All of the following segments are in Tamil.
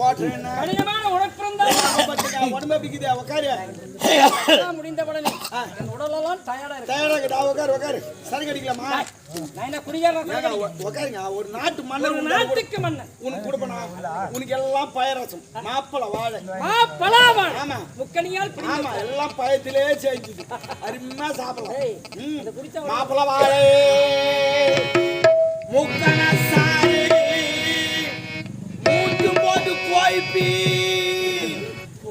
கடினமான உழைப்பிருந்தால் உடம்பு பிடிக்குதே உக்காரு. முடிந்த உடனே. என் உடலெல்லாம் டயர்டா இருக்கு. தயாராகிட்டா உக்காரு உக்காரு. சரி கடிக்கலாமா? நான் உக்காருங்க. ஒரு நாட்டு மன்னர் நாட்டுக்கு மன்னன் உனக்கு கொடுப்பனா? உனக்கு எல்லாம் பயரசம். மாப்பிள வாழை. ஆ பலாவன் ஆமா. முக்கணியால் ஆமா எல்லாம் பயத்திலே சேர்த்துது அருமையா சாப்பிடலாம். ஏய், ம். இந்த குடிச்ச மாப்பிள வாழை. முக்கண கோய்ப்பி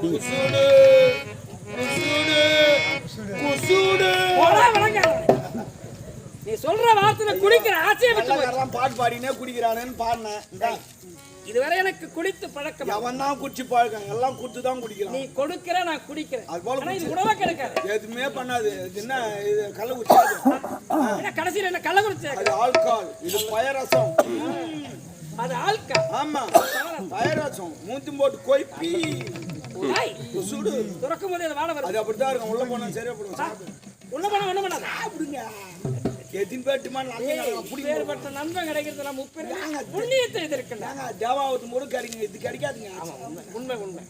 குசுடு குசுடு குசுடு. நீ சொல்ற வார்த்தையில குடிக்கிற. வெள்ளக்காரலாம் பாட்டு பாடினே குடிக்கிறானேன்னு பாடினேன். இதுவரை எனக்கு குடித்து பழக்கம் எவன் தான் குடிச்சு பழக்கம் எல்லாம் குடுத்து தான் நீ குடிக்கிறான் கொடுக்கிற நான் குடிக்கிறேன். அது போல இது உணவா கிடைக்காது. எதுவுமே பண்ணாது. என்ன? இது கள்ள குடிச்சாது என்ன கடைசியில என்ன கள்ள குடிச்ச? அது ஆல்கால் இது பயரசம். அது ஆள்கா. ஆமா. பயரசம் மூத்தும் போட்டு கொய்ப்பி. சுடு. துறக்கும் போது வாழ வரும். அது அப்படித்தான் இருக்கும். உள்ள போனா சரியா போடும். உள்ள போனா ஒண்ணு பண்ணாத. எதின் பேட்டுமா வேறுபட்ட நண்பன் கிடைக்கிறது முப்பெரும் புண்ணியத்தை எதிர்க்கின்ற நாங்க தேவாவத்து முறை கிடைக்குங்க இது கிடைக்காதுங்க. உண்மை உண்மை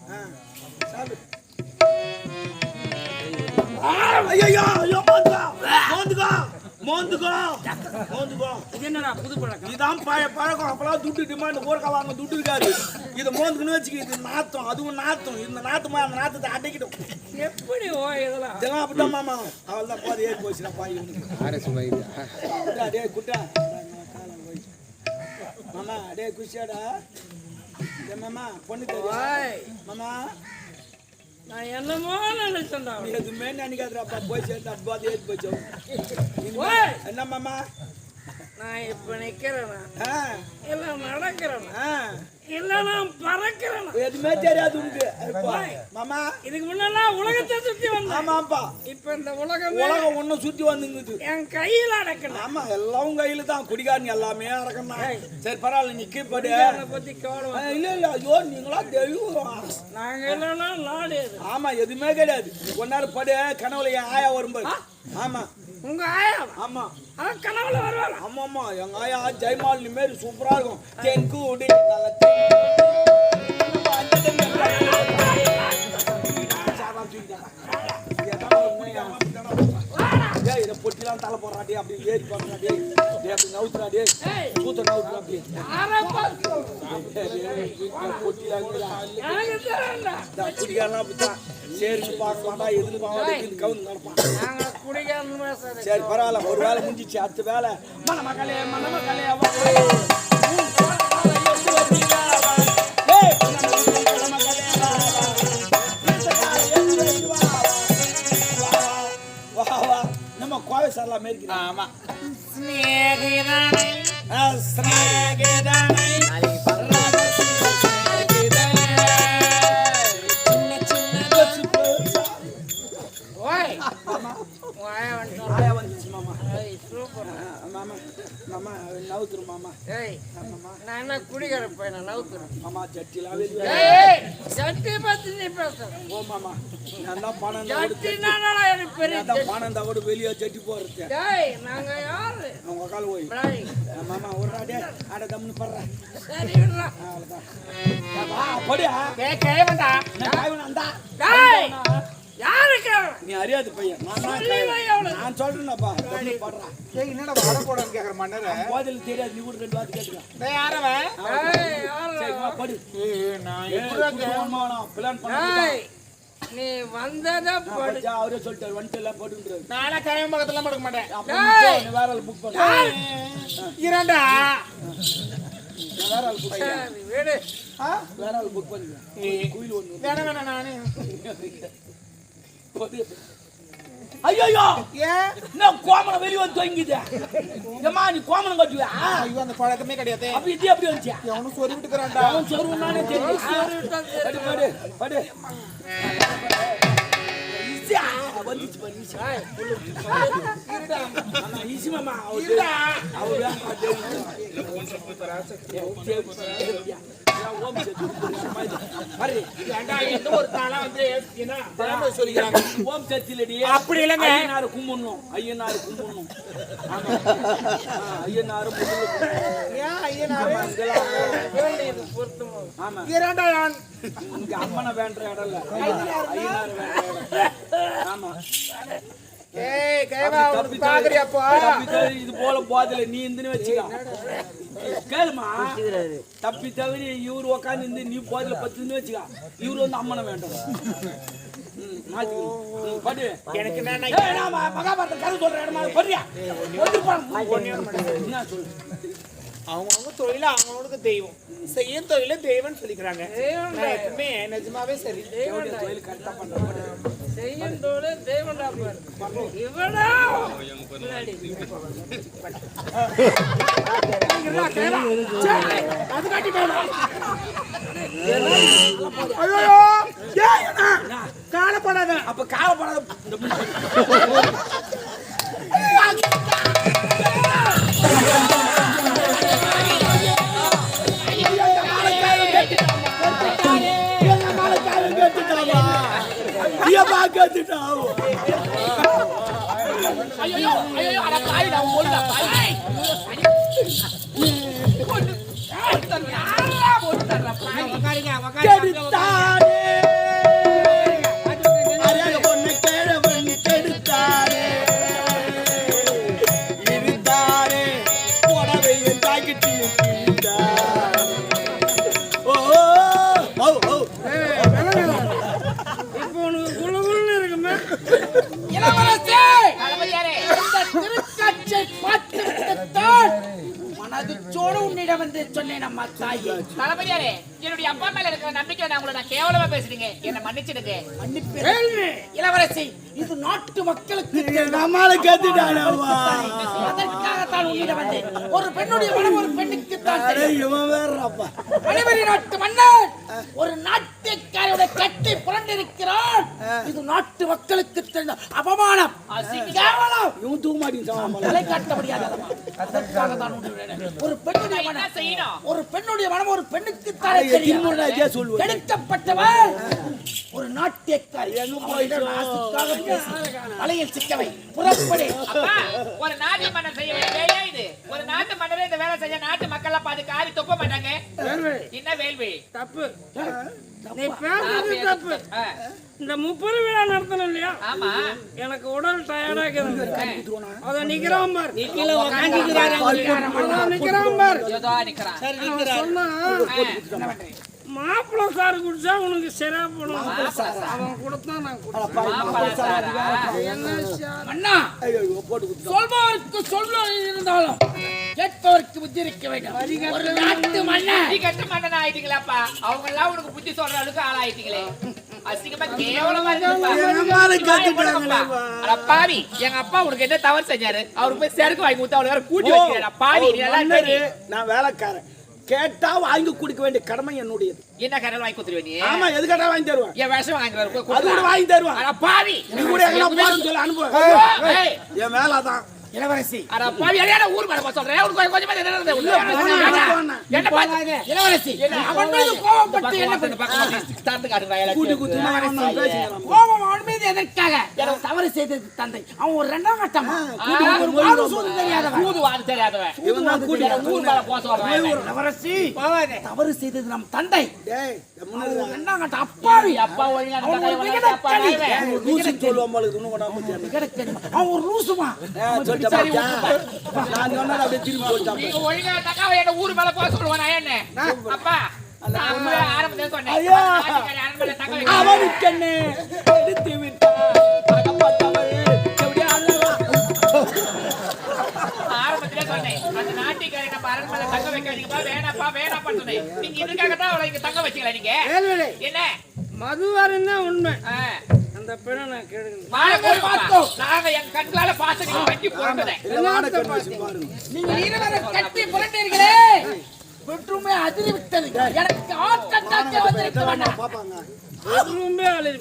ஐயோ ஐயோ மோந்துக்கோ மோந்துக்கோ மோந்துக்கோ. மோந்துக்கோ. இது என்னடா புது பழக்கம்? இதான் பழைய பழக்கம். அப்பெல்லாம் துட்டு டிமாண்ட் ஊருக்கா வாங்க துட்டு இருக்காது. இதை மோந்துக்குன்னு வச்சுக்க இது நாத்தம் அதுவும் நாத்தம். இந்த நாத்தமா அந்த நாத்தத்தை அடைக்கிடும். எப்படி ஓ இதெல்லாம்? இதெல்லாம் அப்படிதான் மாமா. அவள் தான் போது ஏறி போச்சுடா பாய் குட்டா டே குட்டா. மாமா டே குஷியாடா. மாமா பொண்ணு மாமா. நான் என்னமோ நினைச்சேன்டா. நீ எதுவுமே நினைக்காதுடாப்பா போய் சேர்ந்து அப்பா ஏறி போச்சு ஓய், என்ன மாமா? நான் இப்ப நிக்கிறேனா? இல்ல நடக்கிறேனா? இல்ல நான் பறக்கிறேனா? எதுவுமே தெரியாது உனக்கு. மாமா. இதுக்கு முன்னெல்லாம் உலகத்தை சுத்தி வந்தேன். ஆமாப்பா. இப்ப இந்த உலகம் உலகம் ஒன்னும் சுத்தி வந்துங்குது. என் கையில அடக்கணும் ஆமா எல்லாம் கையில தான். குடிகாரன் எல்லாமே அடக்கணும் சரி பரவாயில்ல நீ கீழ்படு பத்தி கவலை இல்ல இல்ல ஐயோ நீங்களா தெய்வம். நாங்க இல்லைன்னா நாடு ஆமா எதுவுமே கிடையாது. நேரம் படு கனவுல என் ஆயா வரும்போது. ஆமா. உங்க ஆயா ஆமா அவன் கனவுல வருவாளா ஆமா ஆமா எங்க ஆயா ஜெயமாலினி மாரி சூப்பரா இருக்கும் தென் கூடி நல்ல பொட்டிலாம் தலை போடுறாடி அப்படி ஏறி டேய் அப்படி நவுத்துறா டேய் ஏய். சூத்த நவுத்துறா அப்படி யாரை பார்த்து பொட்டிலாம் அப்படித்தான் சரின்னு பார்க்க மாட்டா மாட்டா இது கவுந்து நடப்பான் சரி. பரவாயில்ல ஒரு வேலை முடிஞ்சிச்சு அடுத்த வேலை மன மகளே மன மகளே வா. உன் காலை எடுத்து வந்தீங்க, ஆயா வந்துச்சு மாமா சூப்பர் மாமா மாமா நவுத்துரு மாமா ஏய் நான் என்ன குடிக்கிற பையனை நவுத்துறேன் மாமா ஜட்டிலாம் சட்டி பத்தி நீ ஓ மாமா நான் தான் பணம் இருந்தா எனக்கு பெரிய நான் பணம் இருந்தா வெளியே ஜட்டி போறது நாங்க யாரு அவங்க கால் போய் மாமா ஒரு அடே அட தம்னு படுறேன் சரி விடுறா வா படியா ஏய் கிழவன்டா நான் காய் அந்தா டேய் யாருக்கு நீ அறியாது பையன். நான் சொல்றேன்ப்பா. படுறான் என்னடா வர போடான்னு கேக்குற மன்னர? போதில் தெரியாது. நீ கூட ரெண்டு வார்த்தை கேட்டுக்க. யாரவன்? படு. நான் பிளான் பண்ண நீ வந்ததே படு. அவரே சொல்லிட்டாரு வந்துட்டு எல்லாம் படுன்றாரு. நானே கிழவன் பக்கத்துல படுக்க மாட்டேன். வேற ஆள் புக் பண்ண. இரண்டா? வேற ஆள் புக் பண்ண. விடு. வேற ஆள் புக் ஏய் குயில் ஒண்ணு வேணாம் வேணாம் நானே. ஐயோ ஏன் நான் கோமணம் வெளிய வந்து தொங்கிது. ஏம்மா நீ கோமணம் கட்டுவியா? ஐயோ அந்த பழக்கமே கிடையாது. அப்ப இது எப்படி வந்துச்சு எவனும் சொறி விட்டுக்கிறான்டா. அவன் சொருவனானே தெரியும் படு படு. வந்துச்சு பாரு மாமா தாளம் வந்து என்ன திறமை சொல்லிக்கிறாங்க ஓம் சக்தியிலடி அப்படி இல்லைங்க. ஐயனாரு? கும்பிடணும் ஐயனாரு கும்பிடணும் ஐயனாரு ஐயனாரு ஆமா. இரண்டா யான் இங்க அம்மனை வேண்ட இடம் இல்ல. ஐயனாரு வேண்ட இடம். இது போல போதில நீ இருந்து வச்சுக்க. கேளுமா? தப்பி தவறி இவரு உக்காந்து நீ போதில பத்து வச்சுக்க. இவரு வந்து அம்மனை வேண்டும். எனக்கு மகாபாரத கதை இடமா. என்ன சொல்லு? அவங்கவுங்க தொழில அவங்கவுங்களுக்கு தெய்வம். செய்யும் தொழில தெய்வம்னு சொல்லிக்கிறாங்க. நான் எப்பவுமே நிஜமாவே சரி. தொழில் ஆ பண்றேன். செய்யண்டோடு தேவன்டா பாரு. இவனா? அது காட்டி போயிடும் ஐயோ ஏய் அண்ணா காலப்படாத அப்ப காவப்படாத இந்த முன்னாடி. இப்போ மனதிச்சோடு உன்னிடம் வந்து சொன்னேன் அம்மா தாயே. தளபதியாரே என்னுடைய அப்பா மேல இருக்கிற நம்பிக்கை நான் உங்களை நான் கேவலமா பேசுறீங்க என்ன மன்னிச்சிடுங்க. மன்னிப்பு. இளவரசி இது நாட்டு மக்களுக்கு அதற்காகத்தான் உன்னிடம் வந்தேன். ஒரு பெண்ணுடைய மனம் ஒரு பெண்ணுக்கு தான் மணிமணி நாட்டு மன்னர் ஒரு நாட்டியக்காரோட கட்டி புரண்டிருக்கிறான் இது நாட்டு மக்களுக்கு தெரிந்த அவமானம் கேவலம். இவன் மாட்டேங்கிறான் நிலை காட்ட உன்னுடைய ஒரு பெண்ணுடைய மனம் ஒரு பெண்ணுடைய மனம் ஒரு பெண்ணுக்கு தான் தெரியும். கெடுக்கப்பட்டவன். ஒரு நாட்டியக்காரி வலையில் சிக்கவை. புறப்படு. அப்பா ஒரு நாட்டு மன்னர் செய்ய வேண்டிய இது? ஒரு நாட்டு மன்னரே இந்த வேலை செஞ்ச நாட்டு மக்கள் அப்ப அதுக்கு ஆதி தொப்ப மாட்டாங்க? என்ன வேள்வி? தப்பு. நீ பேசுறது தப்பு. ஆ, இந்த முப்பது விழா நடத்தணும் இல்லையா? ஆமா. எனக்கு உடல் டயர்டா இருக்குது அத நிக்கிறான் பார். அதான் நிக்கிறான் பார். ஏதோ நிக்கிறான். அவன் சொன்னா மாப்பிள்ளை சாறு குடிச்சா உனக்கு சரியா போடும். அவன் கொடுத்தா நான் சாரா? சார் சொல்பவருக்கு சொல்ல இருந்தாலும் கேட்பவருக்கு புத்தி இருக்க வேண்டும். ஒரு நாட்டு மன்னர் நீ கட்ட மன்னன் ஆயிட்டீங்களாப்பா? அவங்க எல்லாம் உனக்கு புத்தி சொல்ற அளவுக்கு ஆளாயிட்டீங்களே. அசிங்கமா கேவலமா பாவி எங்க அப்பா உனக்கு என்ன தவறு செஞ்சாரு? அவருக்கு போய் செருக்கு வாங்கி கொடுத்து வேற கூட்டி வச்சுக்கிறா பாவி நான் வேலைக்காரன். கேட்டா வாங்கி கொடுக்க வேண்டிய கடமை என்னுடையது. என்ன கடல் வாங்கி கொடுத்துருவ நீ? ஆமா எது கேட்டா வாங்கி தருவேன். என் விஷம் வாங்குறாரு போய் அது கூட. வாங்கி தருவேன். அட பாவி. நீ கூட எங்கன்னா போறேன்னு சொல்லி அனுப்பு. ஏய், என் வேலை அதான் இளவரசி. அட பாவி அடையாள ஊர் மேல சொல்றேன் கொஞ்சம் கொஞ்சமா என்ன. என்ன இளவரசி. அவன் பண்ண அவன் எதற்காக? தவறு செய்தது தந்தை. அவன் ஒரு ரெண்டாம் கட்டமா ஒரு வாடு சூடு தெரியாதவன். ஊது வாடு தெரியாதவன். இவன் தான் கூட்டி ஊர் மேல போக சொல்றான் இளவரசி தவறு செய்தது நம் தந்தை. ரெண்டாம் கட்ட அப்பாவி. அப்பா ஒழுங்கா அவன் ஒரு இன்னும் கொண்டாந்து. அவன் லூசுமா? பாத்தியா? நான் சொன்னதை அப்படியே திரும்பி சொல்லிட்டேன் நீங்க ஒழுங்கா தக்காவை என்ன ஊர் மேல போக சொல்லுவான் என்ன? அப்பா. அவனுக்கென்ன எடுத்து அரண்மனையில தங்க வைக்காதீங்கப்பா வேணாப்பா வேணாப்பா சொன்னேன் நீங்க இதுக்காக தான் அவளை இங்க தங்க வச்சீங்களா நீங்க என்ன மதுவாரன் தான் உண்மை அந்த பெண்ணை நான் கேடுங்க நாங்க என் கண்களால பார்த்து நீங்க வச்சு பாருங்க நீங்க இருவரை கட்டி புரண்டீர்களே பெட்ரூமே அதிரி விட்டது எனக்கு ஆட்டத்தாக்க வந்து எடுத்து பாப்பாங்க பெட்ரூமே அலறி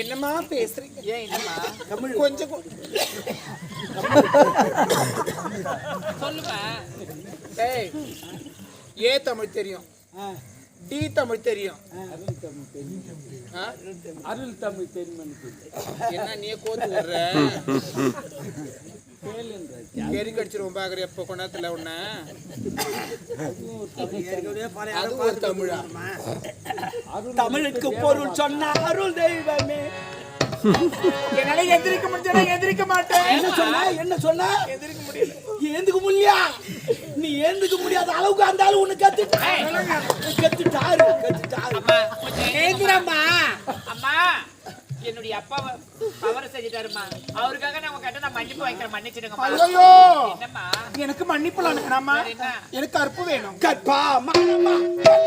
என்னம்மா பேசுறீங்க? ஏன் என்னம்மா? கொஞ்சம் சொல்லுமா. ஏய் ஏ தமிழ் தெரியும். டி தமிழ் தெரியும். ஆ? அருள் தமிழ் தெரியுமா. என்ன நீ கோத்து விடுற? கெரி கடிச்சிருவோம் பாக்குற எப்ப கொண்டாத்துல உன்ன? அது ஒரு தமிழா. தமிழுக்கு பொருள் சொன்ன அருள் தெய்வமே. என்னால எந்திரிக்க முடிஞ்சா எந்திரிக்க மாட்டேன். என்ன சொன்ன? என்ன சொன்ன? எந்திரிக்க முடியல. ஏந்துக்க முடியா நீ ஏந்துக்க முடியாத அளவுக்கு அந்த ஆளு உன்னை கத்துட்டாரு கத்துட்டாரு கத்துட்டாரு ஏந்திரம்மா அம்மா என்னுடைய அப்பா தவறு செஞ்சுட்டாருமா அவருக்காக நான் உங்க கிட்ட நான் மன்னிப்பு வைக்கிறேன் மன்னிச்சிடுங்கம்மா. ஐயோ என்னம்மா? எனக்கு வேற என்ன? எனக்கு அற்பு வேணும். கற்பா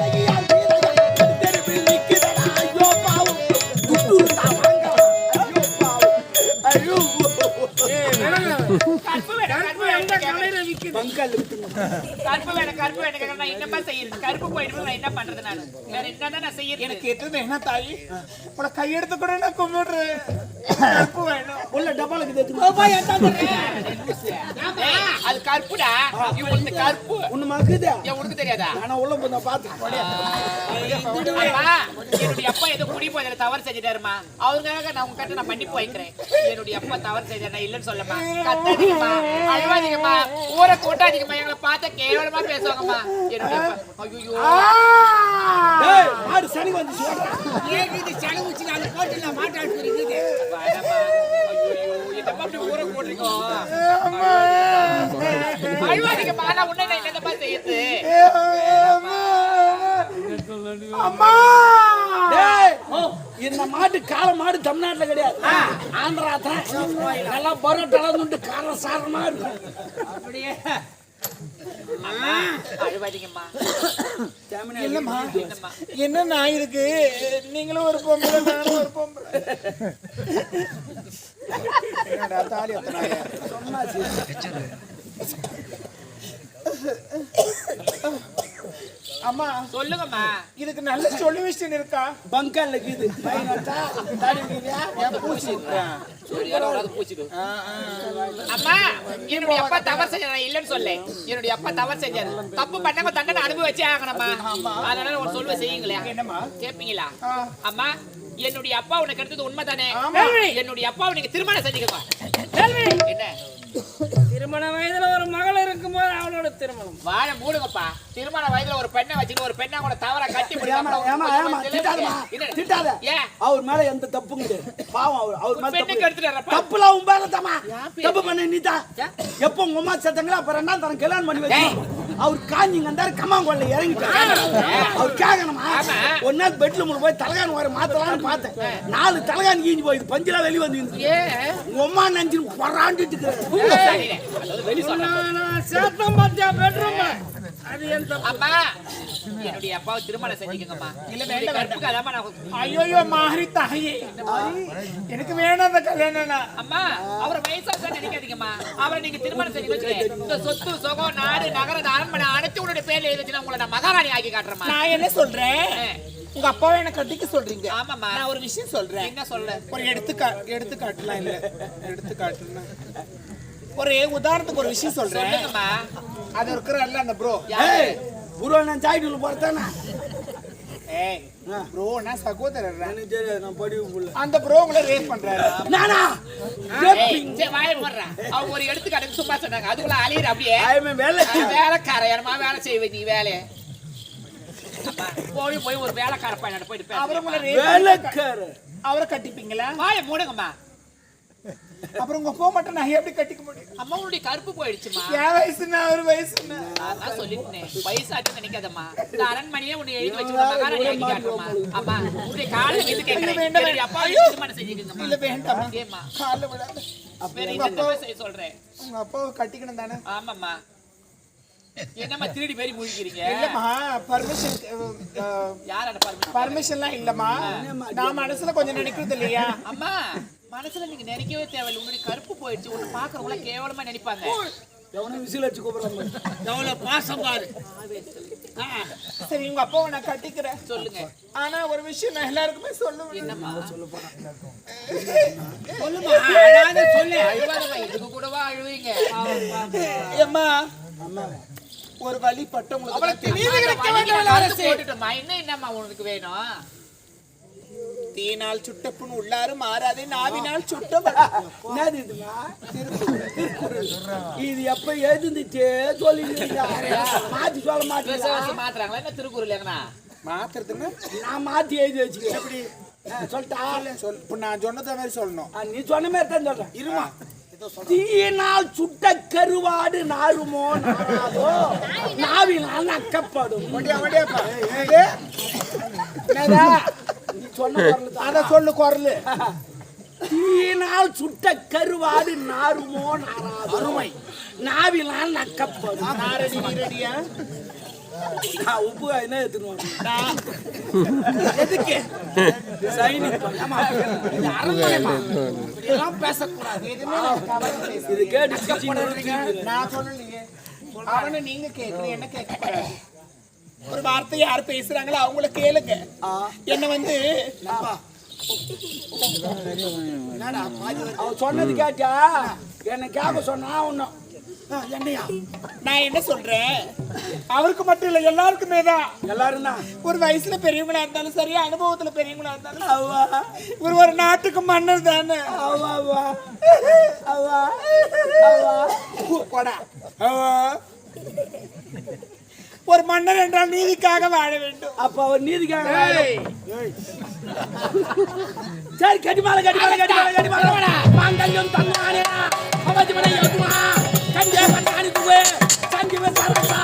வீரர்கள் தெருவில் நிக்கிறடா ஐயோ பாவம். குட்டூர் தாவாங்க ஐயோ பாவம். ஐயோ. கற்பு வேணும் கற்பு வேணும். கடையில விக்குது. பங்கல் விட்டுங்க கருப்பு வேணும் கருப்பு வேணும். நான் என்னப்பா செய்யறது? கருப்பு போயிட்டு நான் என்ன பண்றது நானு? வேற என்னதான் நான் செய்யறது? எனக்கு எத்தனை வேணா தாயி? உன கையெடுத்து கூட நான் கும்பிடுறேன். உள்ள டப்பாலுக்கு அது கருப்புடா இவனுக்கு கருப்பு உன்னை மக்குதா உனக்கு தெரியாதா ஆனா உள்ள போய் அம்மா, என்னுடைய அப்பா ஏதோ குடி போதில தவறு செஞ்சுட்டாருமா அவருக்காக நான் உங்ககிட்ட நான் மன்னிப்பு வைக்கிறேன் என்னுடைய அப்பா தவறு செஞ்சாரு நான் இல்லைன்னு சொல்லமா கத்தாதீங்கம்மா அழுவாதீங்கம்மா ஊரை கூட்டாதீங்கம்மா எங்களை பார்த்தா கேவலமா பேசுவாங்கம்மா என்னுடைய அப்பா ஐயோ மாடு சனி வந்து சொல்றா வேணாம்மா. ஐயோ, என்னம்மா இப்படி ஊரை கூட்டுறீங்க? அழுவாதீங்கம்மா, நான் உன்னை நான் என்னம்மா செய்யறது? டேய் இந்த மாட்டு கால மாடு தமிழ்நாட்டுல கிடையாது. ஆந்திரா தான் நல்லா பரோட்டாலாம் துண்டு கார சாரமா இருக்கும். என்னம்மா? என்ன நான் இருக்கு? நீங்களும் ஒரு பொம்பளை நானும் ஒரு பொம்பளை. தாலி அம்மா சொல்லுங்கம்மா. இதுக்கு நல்ல சொல்யூஷன் இருக்கா? ஆள் பூச்சிடு. அம்மா என்னுடைய அப்பா தவறு செஞ்சாரு நான் இல்லைன்னு சொல்ல என்னுடைய அப்பா தவறு செஞ்சாரு. தப்பு பண்ணவங்க தண்டனை அனுபவிச்சே ஆகணும்மா. அதனால ஒரு சொல்லுவ செய்யுங்களே. என்னம்மா? கேப்பீங்களா? அம்மா என்னுடைய அப்பா உனக்கு எடுத்தது உண்மைதானே. என்னுடைய அப்பா நீங்க திருமணம் செஞ்சுக்கமா கேள்வி. என்ன? திருமண வயதுல ஒரு மகள் இருக்கும்போது அவளோட திருமணம். வாழ மூடுங்கப்பா. திருமண வயதுல ஒரு பெண்ணை வச்சுட்டு ஒரு பெண்ணை கூட தவற கட்டி ஏமா ஏமா ஏமா திட்டாதமா திட்டாத. அவர் மேல எந்த தப்பும் கிடையாது. பாவம் அவர் அவர் மேல பெண்ணுக்கு தப்பு எடுத்துட்டு தப்புலாம் உன் மேல தப்பு பண்ண நீ தான் எப்போ உங்க அம்மா செத்தங்களா அப்புறம் என்ன தரம் கல்யாணம் பண்ணி வச்சு அவர் காஞ்சிங்க இருந்தாரு கம்மாங்கொல்ல இறங்கிட்டாரு. அவர் கேட்கணுமா ஆமா. ஒரு நாள் பெட்ல முழு போய் தலகான் வர மாத்தலாம்னு பார்த்தேன். நாலு தலகான் கீஞ்சு போயிது பஞ்சிலாம் வெளிய வந்து உங்க அம்மா நினைச்சு பொறாண்டிட்டு இருக்கிறேன் என்னுடைய அப்பாவை திருமணம் செஞ்சுக்கங்கம்மா. இல்ல வேண்டாம் கற்புக்கு அதாம்மா நான் ஐயோ மாறி தாயே எனக்கு வேணாம் அந்த அம்மா அவர் வயசாக நினைக்காதீங்கம்மா. அவரை நீங்க திருமணம் செஞ்சு வச்சுக்கேன் இந்த சொத்து சுகம் நாடு நகர அரண்மனை அனைத்து உங்களுடைய பேர்ல எழுதி உங்களை நான் மகாராணி ஆக்கி காட்டுறேம்மா. நான் என்ன சொல்றேன்? உங்க அப்பாவை எனக்கு கட்டிக்க சொல்றீங்க. ஆமாம்மா. நான் ஒரு விஷயம் சொல்றேன். என்ன சொல்ல ஒரு எடுத்துக்கா எடுத்துக்காட்டுலாம் இல்ல. எடுத்துக்காட்டுனா. ஒரு உதாரணத்துக்கு ஒரு விஷயம் சொல்றேன். அது இருக்கிறல்ல அந்த ப்ரோ குரு நான் சாய்டுல போறதானே? ஏய் சகோதரர் எனக்கு தெரியாது நான் படிவு புள்ள. அந்த ப்ரோ உங்களை ரேப் பண்றாரு. நானா? சரி, வாயை. அவங்க ஒரு எடுத்துக்காட்டுக்கு சும்மா சொன்னாங்க. அதுக்குள்ள அழியிற அப்படியே. ஐமே வேலை. வேலைக்காரையனமா வேலை செய்வ நீ வேலையை போய் போய் ஒரு வேலைக்கார பையனோட போயிட்டு அவர் உங்களை பேசுறேன் ரேப் வேலைக்கார அவரை கட்டிப்பீங்களா? வாயை மூடுங்கம்மா. அப்புறம் உங்க அப்பா மட்டும் நான் எப்படி கட்டிக்க முடியும். அம்மா உன்னுடைய கருப்பு போயிடுச்சுமா? என் வயசுனா அவர் வயசுனா நான் சொல்லிட்டேன். வயசாச்சு நினைக்காதம்மா. இந்த அரண்மனையே உன்னை எழுதி வச்சு காட்டுறோமா அம்மா உன்னுடைய காலை வந்து கேட்கிறேன். அப்பா செஞ்சுக்கங்கம்மா இல்ல வேண்டாம். ஏம்மா? கால விடாத என்ன செய்ய சொல்றேன் உங்க அப்பாவை கட்டிக்கணும் தானே? ஆமாம்மா. என்னம்மா திருடி பேரி முழிக்கிறீங்க இல்லம்மா பர்மிஷன் யாரோட பர்மிஷன் பர்மிஷன்லாம் இல்லம்மா. நான் மனசுல கொஞ்சம் நினைக்கிறது இல்லையா? அம்மா. மனசுல நீங்க நினைக்கவே தேவையில்லை. உங்களுடைய கருப்பு போயிடுச்சு. உங்களை பாக்குறவங்கள கேவலமா நினைப்பாங்க. எவனும் விசில் வச்சு கூப்பிடுறாங்க எவ்வளவு பாசம் பாரு. சரி உங்க அப்பாவை நான் கட்டிக்கிறேன். சொல்லுங்க. ஆனா ஒரு விஷயம் நான் எல்லாருக்குமே சொல்லுவேன் என்னம்மா? சொல்லுமா? அழாத சொல்லு. அழுவாதம்மா, இதுக்கு கூடவா அழுவீங்க? ஏம்மா ஒரு வழி பட்டவங்களுக்கு இன்னும் என்னம்மா உனக்கு வேணும்? தீனால் சுட்ட புண் உள்ளாறு மாறாதே நாவினால் சுட்ட என்னது இதுமா திருக்குறள் இது எப்ப எழுந்துச்சு? சொல்லிட்டு மாத்தி சொல்ல மாத்துறாங்களா? என்ன திருக்குறள் எங்கண்ணா மாத்துறதுன்னு? நான் மாத்தி எழுதி வச்சுக்கிறேன். எப்படி? சொல்லிட்டா? சொல் இப்ப நான் சொன்னத மாதிரி சொல்லணும். நீ சொன்ன மாதிரி தான் சொல்றேன். இருமா. தீயினால் சுட்ட கருவாடு நாருமோ நாராதோ? நாவினால் நக்கப்படும். அத சொல்லு குரலு. தீயினால் சுட்ட கருவாடு நாருமோ நாராதோ. அருமை. நாவினால் நக்கப்படும். நாரடி நீரடியா நான் உப்பு என்ன எதுக்கு? இது அரண்மனைமா. இதெல்லாம் பேசக்கூடாது. இது கேட்டு நான் சொல்லலையே. அவனை நீங்க கேட்கணும். என்ன கேட்க? ஒரு வார்த்தை யார் பேசுறாங்களோ அவங்கள கேளுங்க. என்ன வந்து? சொன்னது கேட்டா என்ன கேட்க சொன்னா ஒன்னும் என்னையா? நான் என்ன சொல்றேன்? அவருக்கு மட்டும் இல்ல எல்லாருக்குமே தான். எல்லாரும் தான். ஒரு வயசுல பெரியவங்களா இருந்தாலும் சரி அனுபவத்துல பெரியவங்களா இருந்தாலும் அவ்வா. ஒரு ஒரு நாட்டுக்கு மன்னர் தானே. அவ்வா அவ்வா. அவ்வா. அவ்வா. போடா. அவா. ஒரு மன்னர் என்றால் நீதிக்காக வாழ வேண்டும். அப்ப அவர் நீதிக்காக சரி கட்டி மாலை கட்டி மாலை கட்டி மாலை கட்டி மாலை மாங்கல்யம் தன்னானே. அவதி மனை கஞ்சே பட்டாணி துவே சஞ்சீவ சரசா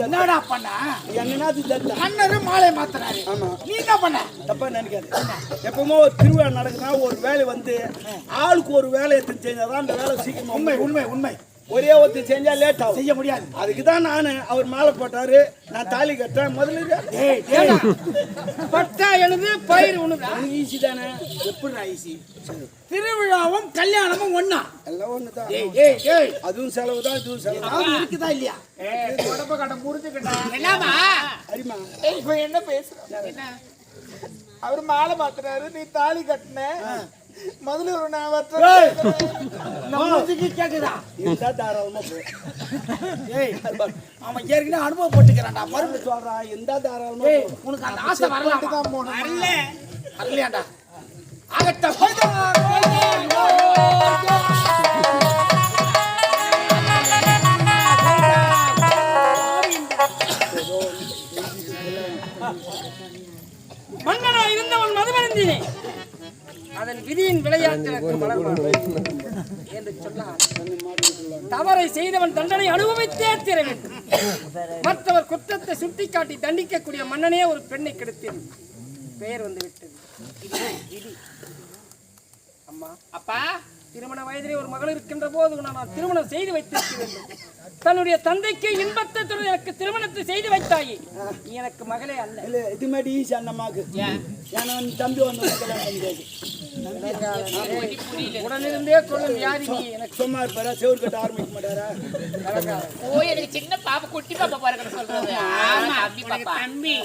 என்னடா பண்ண? என்ன தத்தா மன்னரு மாலை மாத்துறாரு. ஆமா. நீ என்ன பண்ண? தப்பா நினைக்காது எப்பவுமே ஒரு திருவிழா நடக்குதுன்னா ஒரு வேலை வந்து ஆளுக்கு ஒரு வேலை எடுத்து செஞ்சாதான் அந்த வேலை சீக்கிரம் உண்மை உண்மை உண்மை. ஒரே ஒருத்தர் செஞ்சா லேட் ஆகும். செய்ய முடியாது. அதுக்கு தான் நான் அவர் மாலை போட்டாரு. நான் தாலி கட்டுறேன். முதல்ல பட்டா எழுது பயிர் உண்ணுதா ஈஸி தானே. எப்படி ஐசி திருவிழாவும் கல்யாணமும் ஒண்ணா? எல்லாம் ஒன்று தான் ஏய் ஏய் ஏய். அதுவும் செலவு தான் இதுவும் செலவு தான். இருக்குதா இல்லையா? உடம்ப கடை புரிஞ்சுக்கிட்டா சரிம்மா ஏய், இப்ப என்ன பேசுற? அவர் மாலை மாத்துறாரு. நீ தாலி கட்டின. முதல்ல ஒரு நான் மூஞ்சிக்கு கேக்குதா? இருந்தா தாராளமா போ. ஏய் அவன் ஏற்கனவே அனுபவப்பட்டுக்கிறான்டா மறுபடியும் சொல்றான் இருந்தா தாராளமா. உனக்கு அந்த ஆசை வரலாம்? வரல. வரலையாடா ஆகட்டும். மன்னனா இருந்தவன் மதுமருந்தினே. அதன் விதியின் விளையாட்டு எனக்கு மலர்வான் என்று சொன்னார். தவறை செய்தவன் தண்டனை அனுபவித்தே தீர வேண்டும். மற்றவர் குற்றத்தை சுட்டிக்காட்டி தண்டிக்கக்கூடிய மன்னனே ஒரு பெண்ணை கெடுத்தேன். பெயர் வந்து விட்டது அம்மா அப்பா திருமண வயதிலே ஒரு மகள் இருக்கின்ற போது நான் திருமணம் செய்து வைத்திருக்க வேண்டும் தன்னுடைய தந்தைக்கு இன்பத்தை தரும் எனக்கு திருமணத்தை செய்து வைத்தாயே. நீ எனக்கு மகளே அல்ல. இல்ல இது மாதிரி ஈஸி ஏன்னா வந்து தம்பி வந்து உடனிருந்தே சொல்லும் வியாதி நீ. எனக்கு சும்மா இருப்பாரா? செவுரு கட்ட ஆரம்பிக்க மாட்டாரா? ஓ எனக்கு சின்ன பாப்பா குட்டி பாப்பா பாருங்க சொல்றது. ஆமா தம்பி பாப்பா. தம்பி.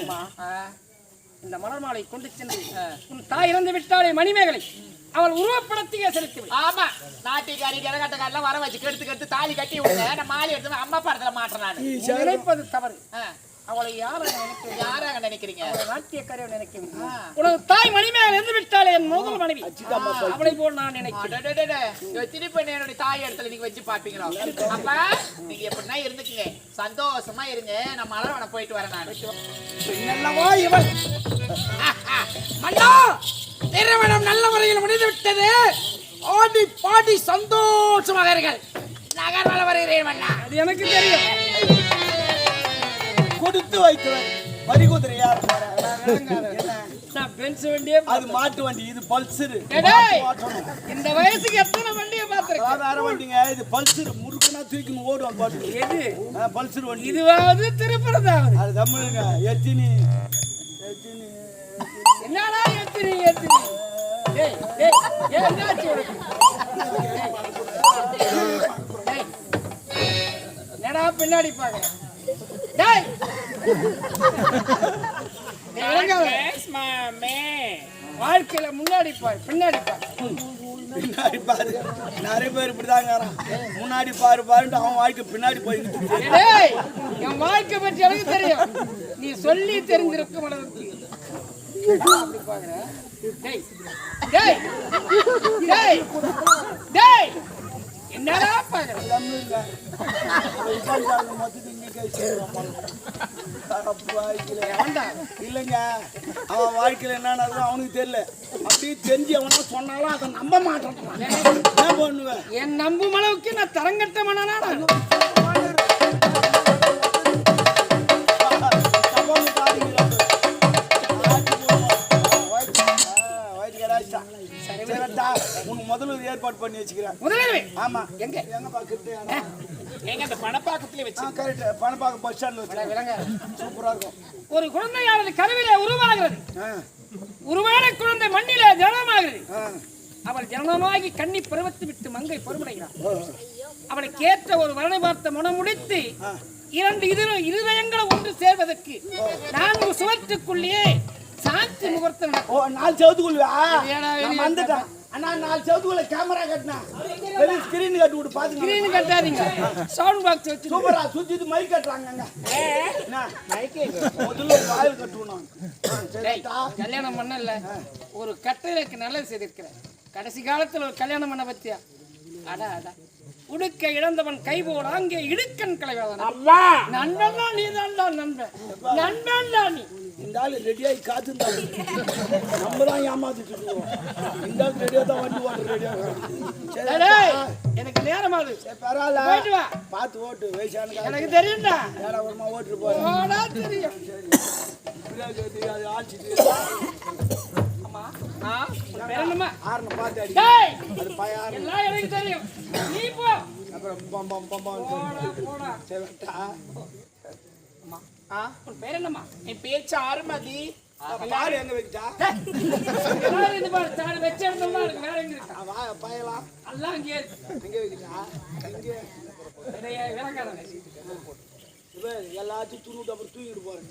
இந்த மலர் மாலை கொண்டு சென்று உன் தாய் இறந்து விட்டாளே மணிமேகலை. அவள் உருவப்படத்தையே செலுத்தி ஆமா நாட்டிக்காரி கரகாட்டக்காரெல்லாம் வர வச்சு கெடுத்து கெடுத்து தாலி கட்டி விடுங்க. நான் மாலி எடுத்து அம்மா படத்துல மாட்டேன் நானு நினைப்பது தவறு. அவளை யாராக நினைக்கிறேன் யாராக நினைக்கிறீங்க? நினைக்கிறேன் உனது தாய் மணிமேல் இருந்து விட்டாலே என் முதல் மனைவி. அவளை போல் நான் நினைக்கிறேன். திருப்பி என்னுடைய தாய் இடத்துல நீங்க வச்சு பாப்பீங்களா அப்ப நீங்க எப்படின்னா இருந்துக்குங்க. சந்தோஷமா இருங்க. நான் மலர்வனம் போயிட்டு வரேன் நான். என்னவா இவள். மன்னா திருமணம் நல்ல முறையில் முடிந்து விட்டது. ஆடி பாடி சந்தோஷமாக இருங்கள். நகர்வல வருகிறேன் மன்னா. அது எனக்கு தெரியும். கொடுத்து வைத்தவன் பறிகுதிரை யார் போற? என்ன? நான் பென்ஸ் வண்டியே அது மாட்டு வண்டி இது பல்சர் இந்த வயசுக்கு எத்தனை வண்டியை பார்த்திருக்கேன் சாதாரண வண்டிங்க இது பல்சர் முறுக்குனா தூக்கி ஓடும் பாட்டு. எது? பல்சர் வண்டி. இதுவாவது திருப்புறதாவது அது கம்முனுங்க எத்தினி. எத்தினி என்னடா எத்தினி எத்தினி? என்னாச்சு டேய், என்னடா பின்னாடி பாக்குற டேய்! டேய், இறங்காத. வாழ்க்கையில முன்னாடி பாரு பின்னாடி பாரு. பின்னாடி பாரு. நிறைய பேர் இப்படிதாங்க. முன்னாடி பாரு பாருன்ட்டு அவன் வாழ்க்கை பின்னாடி போய்கிட்டு டேய் என் வாழ்க்கை பற்றி எனக்கு தெரியும். நீ சொல்லி பாக்குற டேய் டேய் டேய் டேய். என்னடா இல்லைங்க. அவன் வாழ்க்கையில என்னன்னு அவனுக்கு தெரியல. அப்படியே தெரிஞ்சு அவனா சொன்னாலும் அதை நம்ப மாட்டான் என்ன பண்ணுவேன். என் நம்பும் அளவுக்கு நான் தரங்கட்ட ஏற்பாடு பண்ணி வச்சுக்கிறேன். முதலவே ஆமா. எங்க? எங்க எங்க அந்த பணப்பாக்கத்துல வச்சு? கரெக்ட் பணப்பாக்கம் பஸ் ஸ்டாண்ட்ல வச்சு சூப்பரா இருக்கும். ஒரு குழந்தையானது கருவிலே உருவாகிறது. உருவான குழந்தை மண்ணிலே ஜனனமாகிறது. ஆ. அவள் ஜனனமாகி கண்ணி பருவத்து விட்டு மங்கை பருவடைகிறார் அவளுக்கு ஏற்ற ஒரு வரனை பார்த்த மனம் முடித்து இரண்டு இரு இருதயங்களை ஒன்று சேர்வதற்கு நான்கு சுவற்றுக்குள்ளேயே சாந்தி முகூர்த்தம் நாலு செவத்துக்குள்ளா ஏடா, வெளிய நான் வந்துட்டேன். அண்ணா நாலு செவத்துக்குள்ள கேமரா கட்டினா. பெரிய ஸ்கிரீன் கட்டி விட்டு பாத்துங்க ஸ்கிரீன் கட்டாதீங்க. சவுண்ட் பாக்ஸ் வச்சு சூப்பரா சுத்திட்டு மைக் கட்டுறாங்க என்ன முதல்ல வாயில் கட்டுவோம் கல்யாணம் பண்ணல. ஒரு கட்டளைக்கு நல்லது செய்திருக்கிறேன் கடைசி காலத்துல ஒரு கல்யாணம் பண்ண பத்தியா? அடா அடா. உடுக்க இழந்தவன் கைபோட அங்கே இடுக்கன் கலைவாதன் நண்பன் நீ நண்பன். நண்பன் நீ. இந்த ஆளு ரெடியாகி காத்துருந்தாங்க நம்ம தான் ஏமாத்திட்டு இருக்கோம் இந்த ஆள் ரெடியா தான் வண்டி ஓட்டு ரெடியா சரி எனக்கு நேரமாது பரவாயில்ல. போயிட்டு வா. பார்த்து ஓட்டு வயசான எனக்கு தெரியும்டா. ஏடாபுரமா ஓட்டுட்டு போறேன் போடா தெரியும். அது ஆட்சிட்டு அம்மா ஆ உன் பேர் என்னம்மா? ஆறுன பார்த்து அடி டேய் அது பயம் ஆறு எல்லாம் எனக்கு தெரியும். நீ போ. அப்புறம் உன் பேர் என்னம்மா? என் பேச்சு ஆறுமதி. பாரு எங்க எல்லாரும் இது பாரு தாடு வச்ச தான் இருக்கு வேற எங்க இருக்கு? வா பயலாம். எல்லாம் அங்கே எங்க இங்க. இவ எல்லாத்தையும் துருவிட்டு அப்புறம் தூக்கிட்டு போறேன்.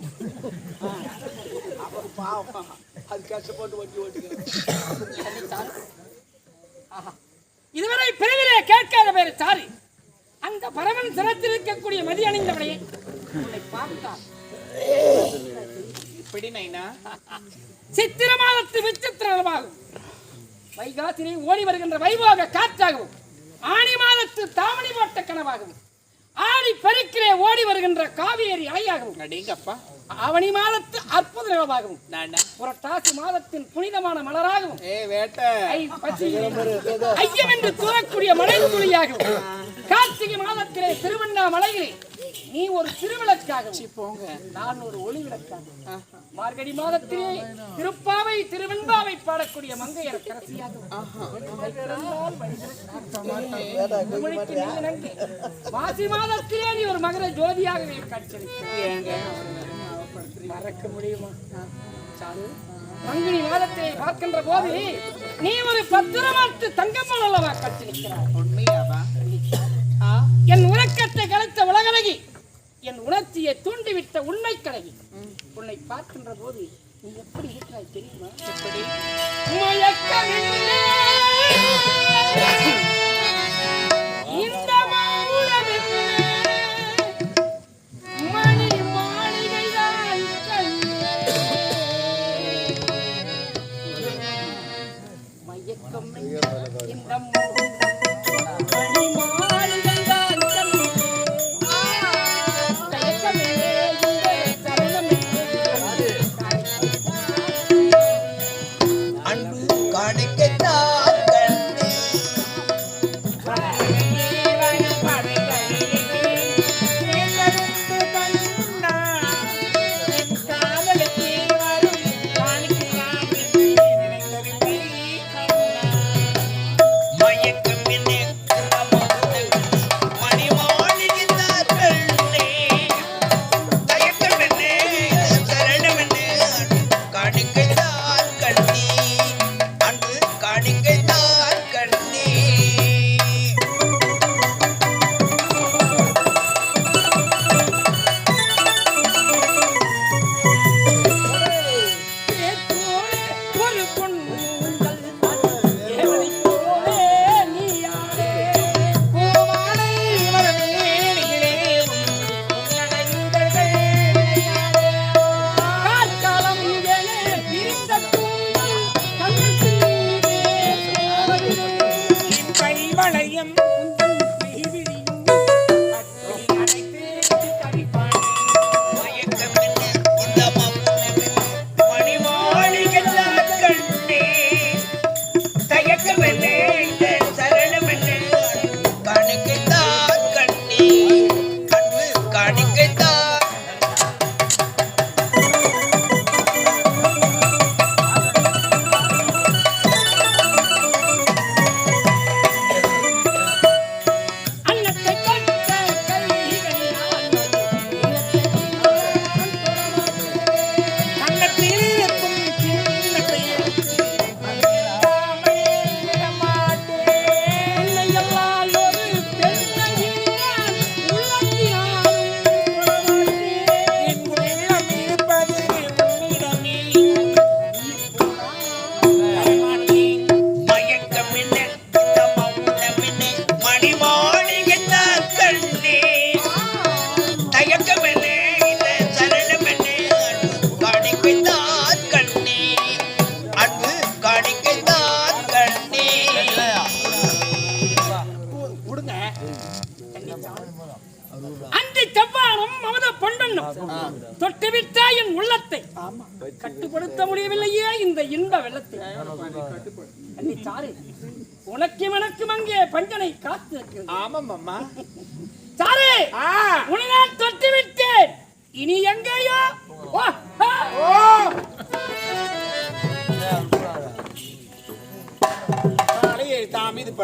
அப்புறம் பாவம். அது கஷ்டப்பட்டு வண்டி ஓட்டிக்கிறேன். இதுவரை பிறவிலே கேட்காத பேரு சாரி அந்த பரமன் சிரத்தில் இருக்கக்கூடிய மதி அணிந்தவனையே நைனா? சித்திர மாதத்து விசித்திரமாகும் வைகாசினை ஓடி வருகின்ற வைபோக காற்றாகவும் ஆணி மாதத்து தாமணி போட்ட கனவாகவும் ஆடி பெருக்கிலே ஓடி வருகின்ற காவேரி அலையாகவும் அடேங்கப்பா. ஆவணி மாதத்து அற்புத நிலவாகவும் புரட்டாசி மாதத்தின் புனிதமான மலராகவும் ஐயம் என்று கூறக்கூடிய மழை துளியாகவும் கார்த்திகை மாதத்திலே திருவண்ணாமலையிலே நீ ஒரு திருவிளக்காகவும் போங்க. நான் ஒரு ஒளி விளக்காக. மார்கழி மாதத்திலே திருப்பாவை திருவெண்பாவை பாடக்கூடிய மங்கையர். மாசி மாதத்திலே நீ ஒரு மகர ஜோதியாகவே காட்சியளித்தாய். மறக்க முடியுமா? சாரு பங்குனி மாதத்தை பார்க்கின்ற போது நீ ஒரு பத்திரமாட்டு தங்கம்மல் அல்லவா காட்சியளிக்கிறாய். உண்மையாவா ஆ என் உறக்கத்தை கலைத்த உலகழகி என் உணர்ச்சியை தூண்டிவிட்ட உண்மை கழகி. உன்னை பார்க்கின்ற போது நீ எப்படி இருக்கிறாய் தெரியுமா? எப்படி? இந்த மயக்கம்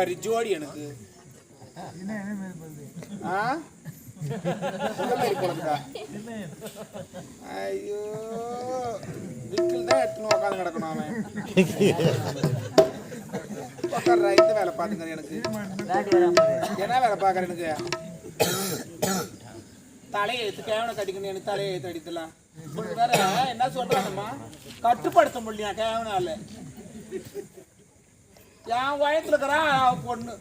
தாமி ஜோடி எனக்கு. ஆ? இந்த மாதிரி குழந்தைடா. ஐயோ. விக்கில் தான் எடுத்துன்னு உட்காந்து கிடக்கணும் அவன். உட்கார்றா இந்த வேலை பார்த்துக்கிறேன் எனக்கு. என்ன வேலை பார்க்குற எனக்கு? தலையை எடுத்து கேவனை கட்டிக்கணும் எனக்கு தலையை எடுத்து அடித்தலாம் வேற என்ன சொல்றாங்கம்மா? கட்டுப்படுத்த முடியா கேவனால என் வயத்துல இருக்கிறான் அவ பொண்ணு.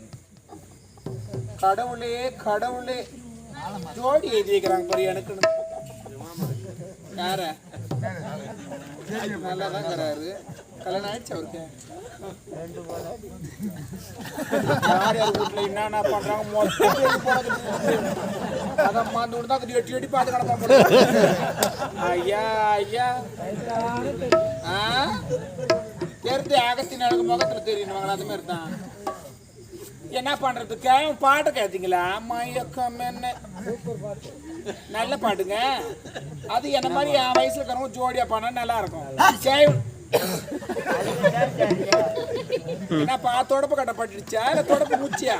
கடவுளே கடவுளே. ஜோடி எழுதி வைக்கிறாங்க பாரு எனக்குன்னு யார? நல்லா தான் இருக்கிறாரு. கல்யாணம் ஆயிடுச்சு அவருக்கு? யார் யார் வீட்டுல என்னென்ன பண்ணுறாங்க மொத்தம் பேசி அதை மாந்து விட்டு தான் எட்டி எட்டி பார்த்து கிடப்பான் போல. ஐயா ஐயா. ஆ? தெரிஞ்சு அகத்தின் அழகு முகத்துல தெரியணும் அது மாதிரி தான். என்ன பண்றது கேம் பாட்டு கேட்டீங்களா? மயக்கம் என்ன? நல்ல பாட்டுங்க. அது என்ன மாதிரி என் வயசுல இருக்கிறவங்க ஜோடியா பண்ணா நல்லா இருக்கும். என்ன என்னப்பா தொடப்பு கட்டப்பட்டுடுச்சா இல்ல தொடப்பு மூச்சியா?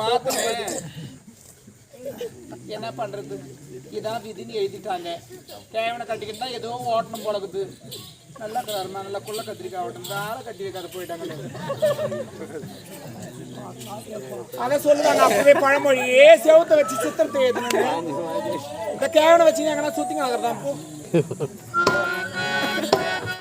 பார்த்தேன் என்ன பண்றது? இதான் விதின்னு எழுதிட்டாங்க. கேவனை கட்டிக்கிட்டா ஏதோ ஓட்டணும் போலக்குது நல்லா இருக்கிறாருமா நல்லா குள்ள கத்திரிக்காய் ஓட்டம் ஆளை கட்டி வைக்காத போயிட்டாங்க. அதை சொல்லுவாங்க அப்பவே பழமொழியே செவத்தை வச்சு சித்திரத்தை எழுதுனது இந்த கேவனை வச்சு எங்கன்னா சுத்திங்க ஆகிறதான் போ.